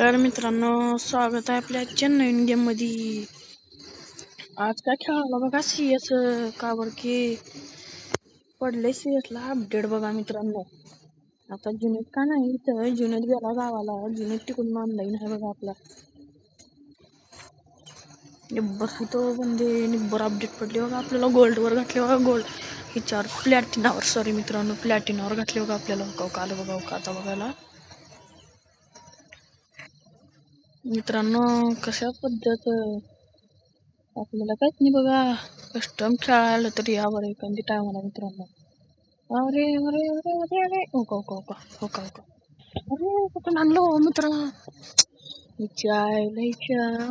तर मित्रांनो स्वागत आहे आपल्या आजच्या नवीन गेममध्ये आज काय खेळायला बघा सीएस का बरं की? पडले सीएस ला अपडेट बघा मित्रांनो. आता जुनेत का नाही तर जुनेत गेला गावाला. जुनेत तिकडून ऑनलाईन आहे बघा आपला. निब्बर तो बंदे म्हणजे निब्बर अपडेट पडले बघा आपल्याला गोल्ड वर घातले बघा गोल्ड ह्याच्यावर प्लॅटिनावर सॉरी मित्रांनो प्लॅटिनावर घातले बघा आपल्याला. का आलं बघा आता बघायला. मित्रांनो कशा पद्धत आपल्याला काहीच नाही बघा कस्टम खेळायला तरी यावर एखादी टायमाला मित्रांनो. अरे अरे अरे अरे अरे. हो ओका ओका हो ओका हो ओका ओका अरे कुठून आणलो मित्र हिच्या विचार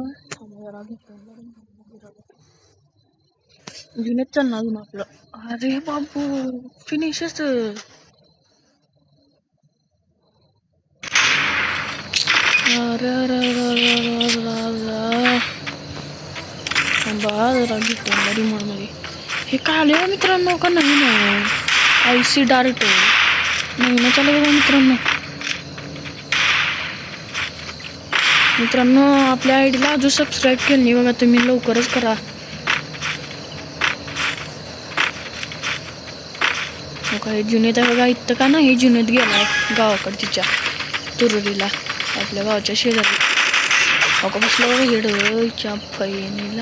जुनेच चालणार अजून आपलं. अरे बाबू फिनिशच अरे अरे अरे अरे अरे अरे अरे. थांबा जरा घेतो रिमोट रिमोटमध्ये हे काय आले हो मित्रांनो? का नवीन आहे. आय सी डार्ट नवीनच आलं बघा मित्रांनो. मित्रांनो आपल्या आय डीला अजून सबस्क्राईब केली नाही बघा तुम्ही लवकरच करा. हो जुनेत आहे बघा इथं का नाही जुनेत गेलाय गावाकडे तिच्या तुरुरीला అట్లాగా వచ్చేసేదాన్ని ఒక బస్సులో ఏడు చెప్పై నీళ్ళ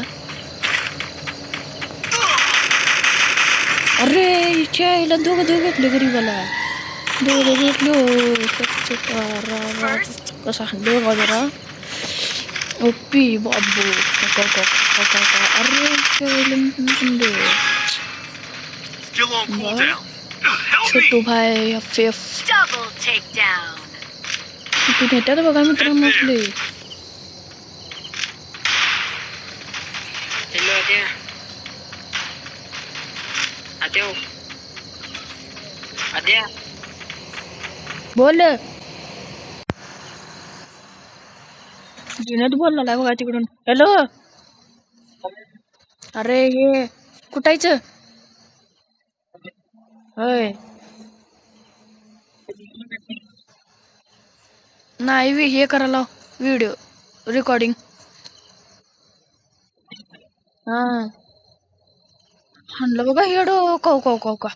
అరే ఇచ్చా ఇలా దూగ దూగట్లు ఎగిరి వాళ్ళ దూగ దూగట్లు ఒక్కసారి దూగదురా ఒప్పి బాబు అరే వెళ్ళింది చుట్టూ భాయ్ ఎఫ్ ఎఫ్ तिथून येतात बघा मित्रांनो आपले. बोल. जुन्यात बोलला बघा तिकडून. हॅलो. अरे हे कुठायचं होय. नाही हे करायला व्हिडिओ रेकॉर्डिंग हा. हाणलं बघा हेडो कौ कौ कौ का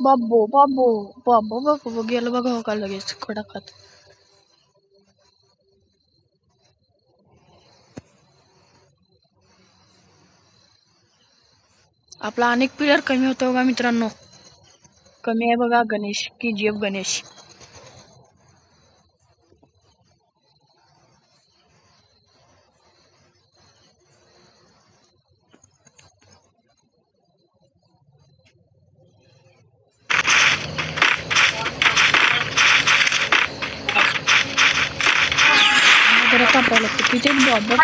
बाबो बाबो बाबो बाबो गेलं बघा हो का लगेच खडकात आपला अनेक प्लेअर कमी होतो बघा मित्रांनो. कमी आहे बघा गणेश की जी एफ गणेश. जरा कापावं लागतं. तिथे बाबा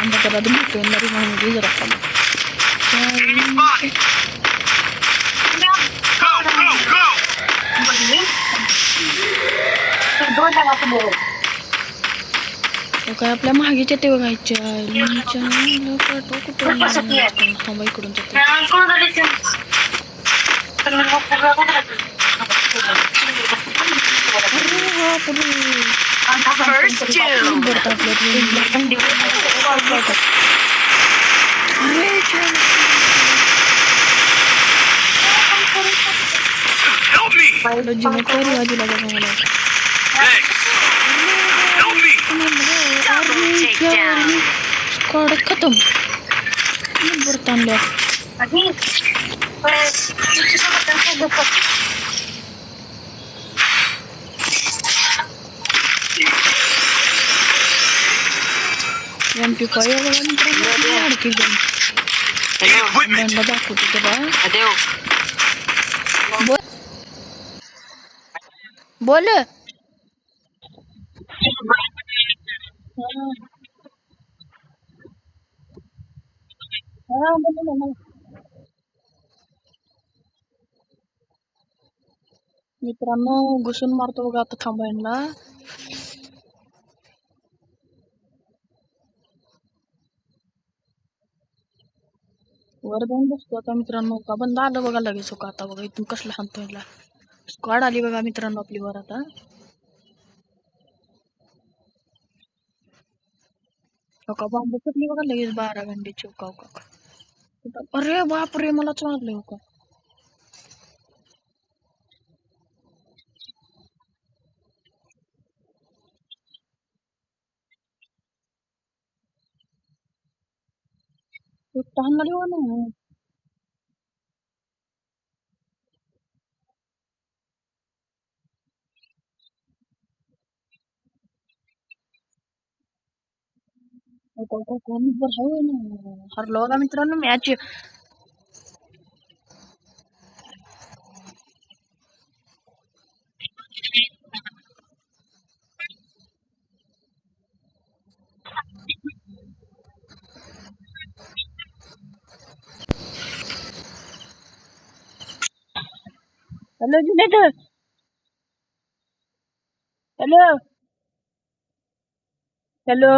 आंबा जरा भेटतो नरी म्हणून जरा go, go! तो काय आपल्या मागेच्या ते बघायच्या थांबा इकडून जाते. First two. Help me! Rodyo na ko, rodyo na ko ngayon. Help me! Double Help me. katom. Ano burtan lo? Agi. 125 ya ini dan babak kutu coba बोल मित्रांनो घुसून मारतो बघा आता थांबायला वर जाऊन बसतो आता मित्रांनो. का बंद आलं बघा लगेच होका आता बघा इथून कसला हाणतोयला स्क्वाड आली बघा मित्रांनो आपली वर आता. होका बांबू कुठली बघा लगेच बारा गंडे चौका अरे बापरे मला चांगलं होका tahan na liwan mo. कोणी बसावं ना हरलो का मित्रांनो match hello Junaid hello hello